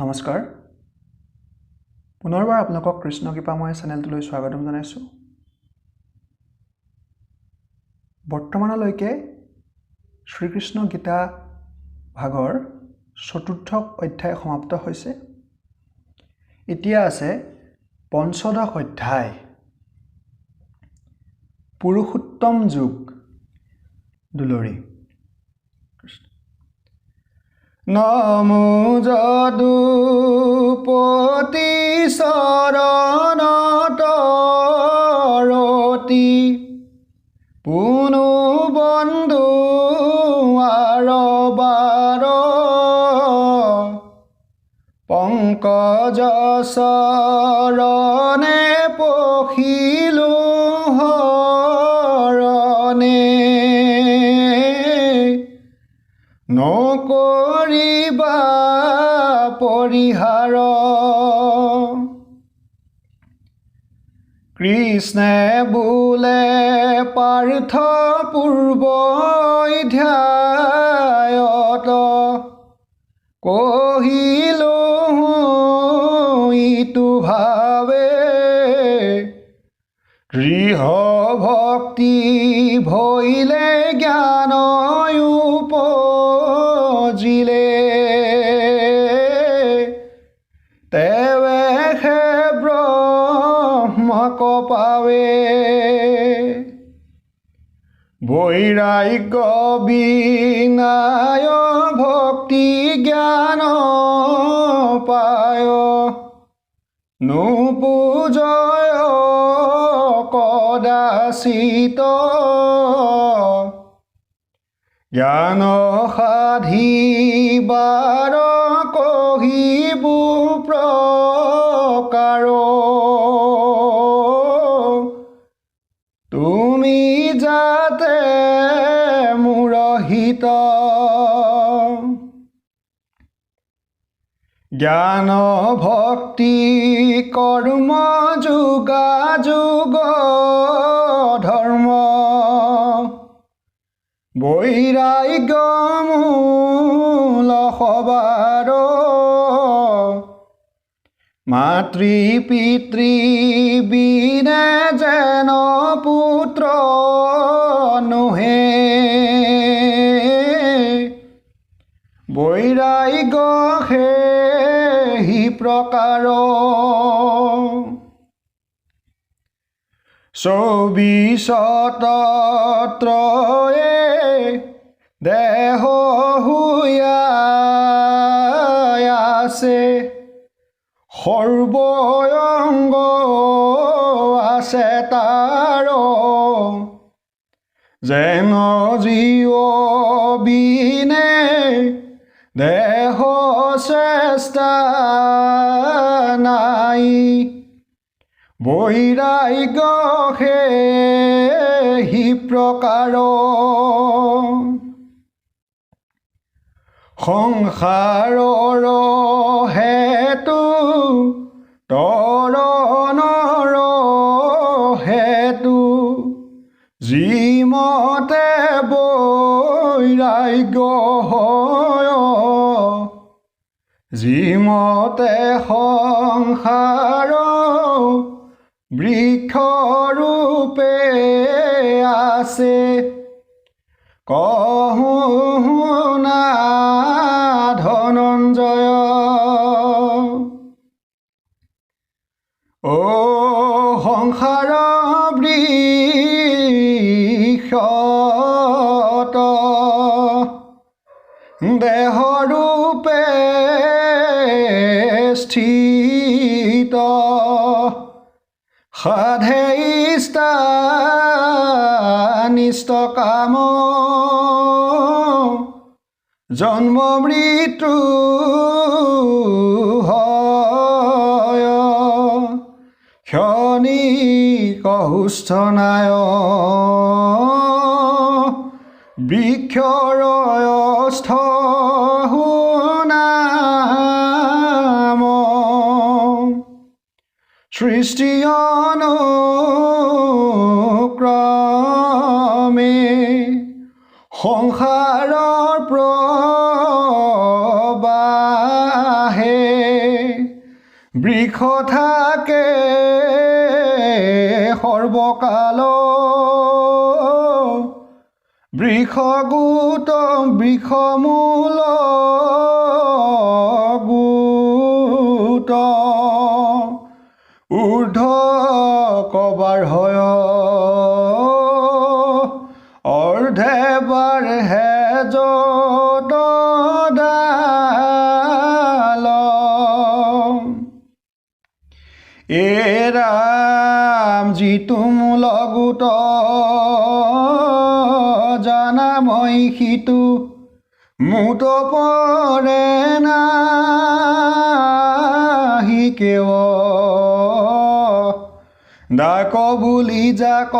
নমস্কাৰ। পুনৰবাৰ আপোনালোকক কৃষ্ণ কৃপাময় চেনেলটোলৈ স্বাগতম জনাইছোঁ। বৰ্তমানলৈকে শ্ৰীকৃষ্ণ গীতা ভাগৰ চতুৰ্থ অধ্যায় সমাপ্ত হৈছে। এতিয়া আছে পঞ্চদশ অধ্যায়। পুৰুষোত্তম যুগ। দুলৰী। নমো যদুপতি চৰণত ৰতি পুনু বন্ধু আৰ বাৰ পৰিহাৰ কৃষ্ণে বোলে পাৰ্থ পূৰ্ব ধ্যায়ত কহিলো ইটো ভাৱে গৃহ ভক্তি ভৈলে জ্ঞান ব্ৰহ্মক পাৱে বৈৰাগ্য বিনায় ভক্তি জ্ঞান পায়। নুপুজয় কদাচিত জ্ঞান সাধিবাৰ কহিবু প্ৰকাৰ জ্ঞান ভক্তি কৰ্ম যোগা যোগ ধৰ্ম বৈৰাগ্য মূল সবাৰ মাতৃ পিতৃ বিনে যেন পুত্ৰ সেই প্ৰকাৰ চৌবিশতত্ৰয়ে দেহ আছে সৰ্বংগ আছে তাৰ যেন জীৱ বিনে দেহ চেষ্টা নাই। বহিৰাই গে সি প্ৰকাৰ সংসাৰৰ হেতু তই যিমতে সংসাৰ বৃক্ষৰূপে আছে। কহুনা ধনঞ্জয়। অ সংসাৰ বৃক্ষত সাধেষ্টানিষ্ট কাম। জন্ম মৃত্যু হয়। ক্ষণিক সুস্থনায় বৃক্ষৰয়স্থ সৃষ্টি অনুক্ৰমে সংসাৰৰ প্ৰবাহে বৃক্ষ থাকে সৰ্বকাল বৃক্ষ গোট বৃক্ষ মূল হয়। বাৰ হে ডাল। এ ৰাম যিটো মূল গোট জানা মই সিটো মুঠ পৰে নাহি কেৱ ডাক বুলি যাক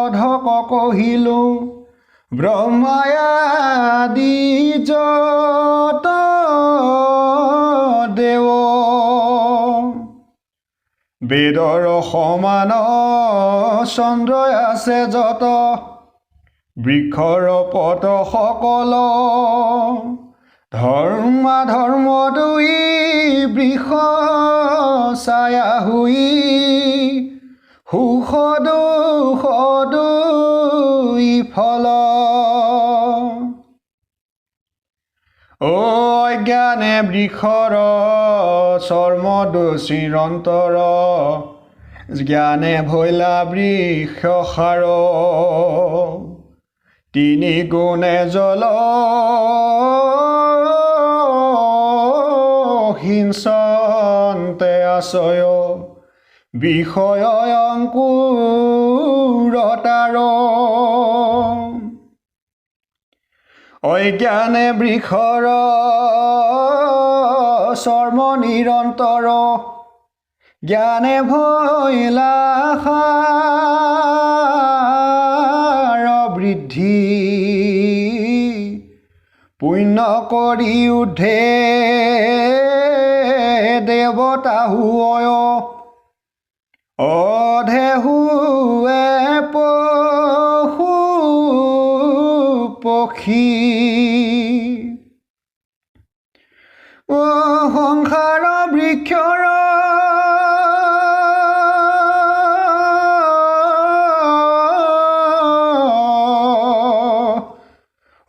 অধক কহিলো ব্ৰহ্মায়াদি যত দেৱ বেদৰ সমান চন্দ্ৰ আছে যত, বৃক্ষৰ পত সকল। ধৰ্মা ধৰ্ম দুই বৃষ ছায়া হুই সুখ দুখ দুই ফল অজ্ঞানে বৃক্ষৰ চৰ্ম চিৰন্তৰ জ্ঞানে ভৈলা বৃক্ষ সাৰ। তিনি গুণে জল হিংসন্তে আশয় বিষয় অংকুৰতাৰ অজ্ঞানে বৃক্ষৰ চৰ্ম নিৰন্তৰ জ্ঞানে ভৈলা বৃদ্ধি। পুণ্য কৰি উঠে। দেৱতা হুয়। অধে হুৱে পশু পক্ষী। সংসাৰ বৃক্ষৰ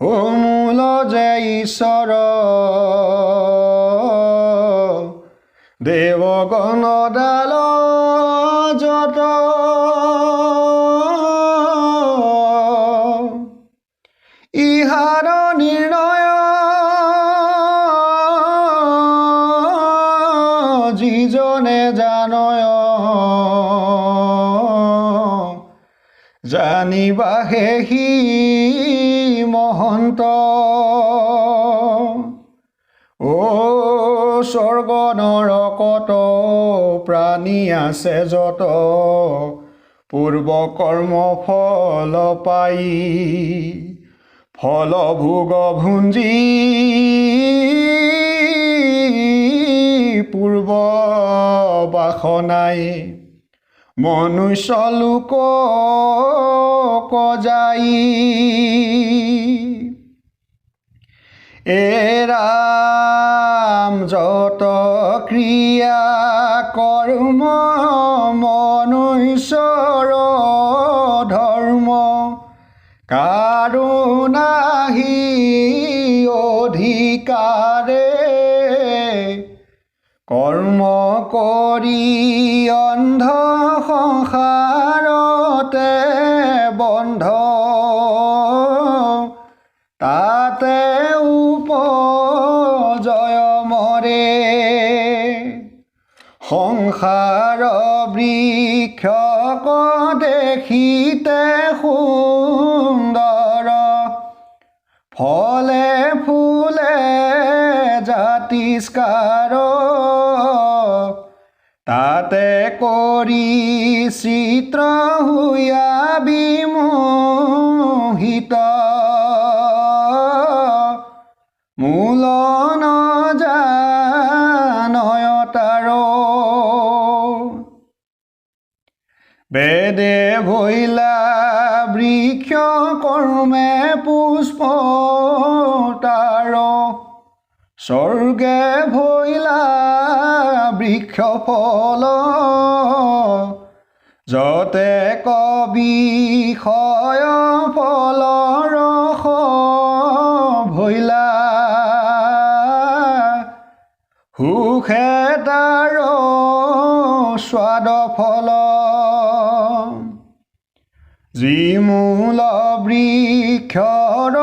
অ যে ঈশ্বৰ দেৱগণ ডাল যত ইহাৰ নিৰ্ণয় যিজনে জানয়। জানিবাহে সি মহন্ত। স্বৰ্গ নৰকত প্ৰাণী আছে যত পূৰ্ব কৰ্ম ফল পাই। ফল ভোগ ভুঞ্জি পূৰ্ব বাসনাই মনুষ্য লোক কজাই। এৰাম যত ক্ৰিয়া কৰ্ম মনুষ্যৰ ধৰ্ম কাৰুণাহি অধিকাৰে কৰ্ম কৰি অন্ধ সংসাৰতে বন্ধ বৃক্ষক দেখিতে সুন্দৰ ফলে ফুলে জাতিস্কাৰ তাতে কৰি চিত্ৰ হুয়া বিমোহিত। ভৈলা বৃক্ষ কৰ্মে পুষ্প তাৰ স্বৰ্গে ভৈলা বৃক্ষ ফল। যতে কবি ফল ৰস ভৈলা সুখে তাৰ স্বাদ ফল। যিমূল বৃক্ষৰ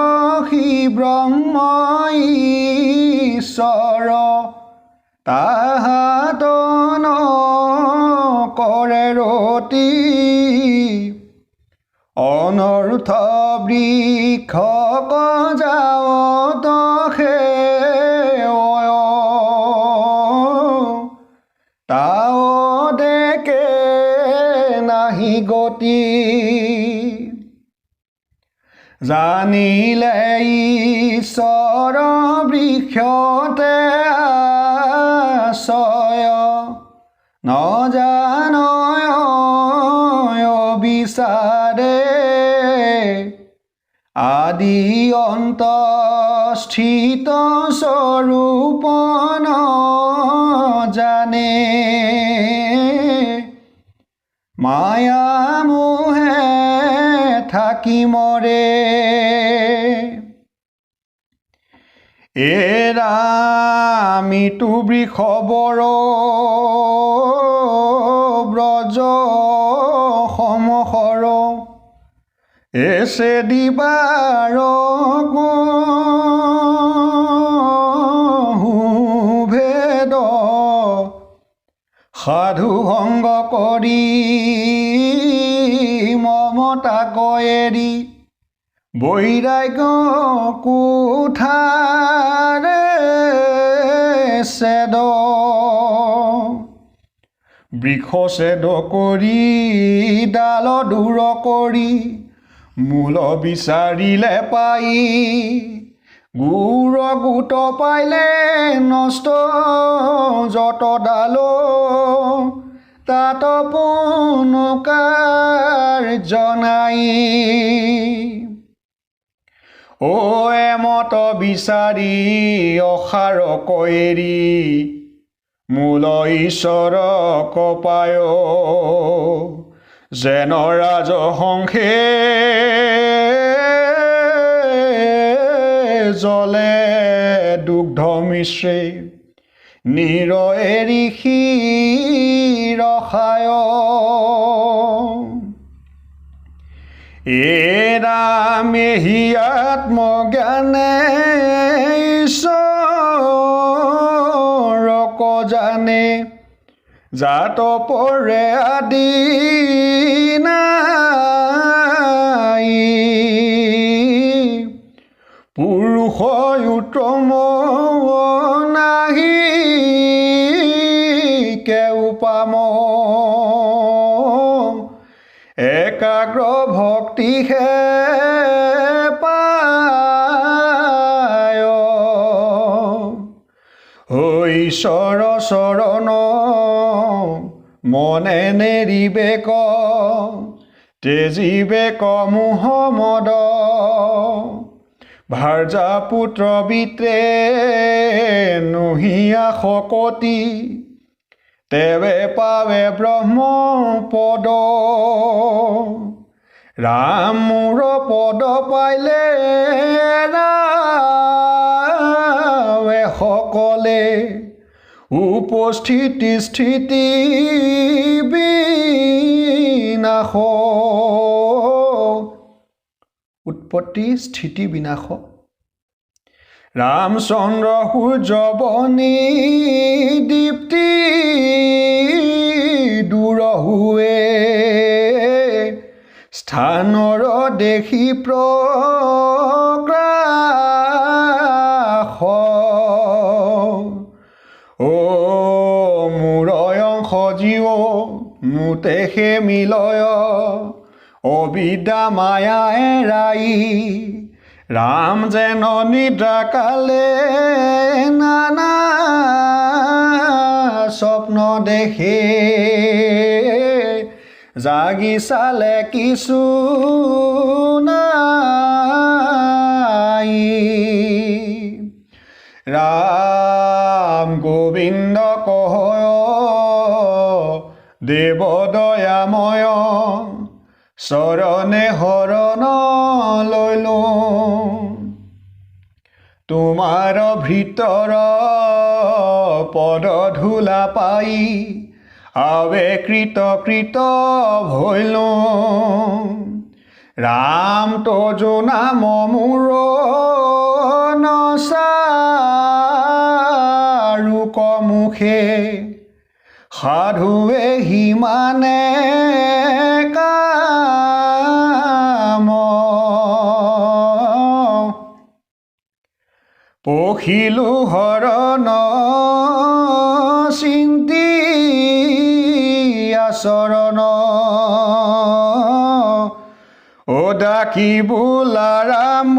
সি ব্ৰহ্ম ঈশ্বৰ তাহাত কৰে ৰতি অনৰ্থ বৃক্ষ যাৱত জানিলে ঈশ্বৰ বৃক্ষতে আশ্ৰয় নজানয় বিচাৰে আদি অন্ত স্থিত স্বৰূপ ন জানে মায়া থাকি মৰে এৰামিতো বৃষবৰ ব্ৰজ সমসৰ এছে দিবাৰ সাধু সংগ কৰি কয়েৰি বৈৰাগ্য কোঠাৰে চেদ বৃক্ষ চেদ কৰি ডাল দূৰ কৰি মূল বিচাৰিলে পাই, গুৰ গোট পাইলে নষ্ট যত ডাল তাত পুনকাৰ জনাই অ এমত বিচাৰি অসাৰ কয়েৰি মূল ঈশ্বৰ কপায়, যেন ৰাজহংসে জলে দুগ্ধ মিশ্ৰে। এৰি ৰসায় এৰামেহি আত্মজ্ঞানে ঈশ্বৰক জানে জাত পৰে আদি নাই ভক্তিহে পায় ঈশ্বৰ চৰণ মনে নেৰিবে ক তেজিবে ক মোহমদ ভাৰ্যা পুত্ৰ বিত্ৰে নহিয়া শকতি তেৱে পাৱে ব্ৰহ্মপদ। ৰাম মোৰ পদ পাইলে সকলে উপস্থিতি স্থিতি বিনাশ। উৎপত্তি স্থিতি বিনাশ। ৰামচন্দ্ৰ সূৰ্যবনী দীপ্তি দেখি প্ৰগ্ৰাস অ মোৰ অংশ জীৱ মিলয়। অবিদ্যা মায়া এৰাই ৰাম যেন নিদ্ৰা কালে নানা স্বপ্ন দেখে। জাগি চালে কিছু নাই ৰাম গোবিন্দ কহয় দেৱ দয়াময় চৰণে শৰণ লৈলো তোমাৰ ভিতৰ পদ ধূলা পাই আৱে কৃত কৃত ভৈলো ৰাম তজু নাম মোৰ নচাৰুক মুখে সাধুৱে সিমানে কাম। পখিলো হৰণ আচৰণ অ ডাকি বোলা ৰাম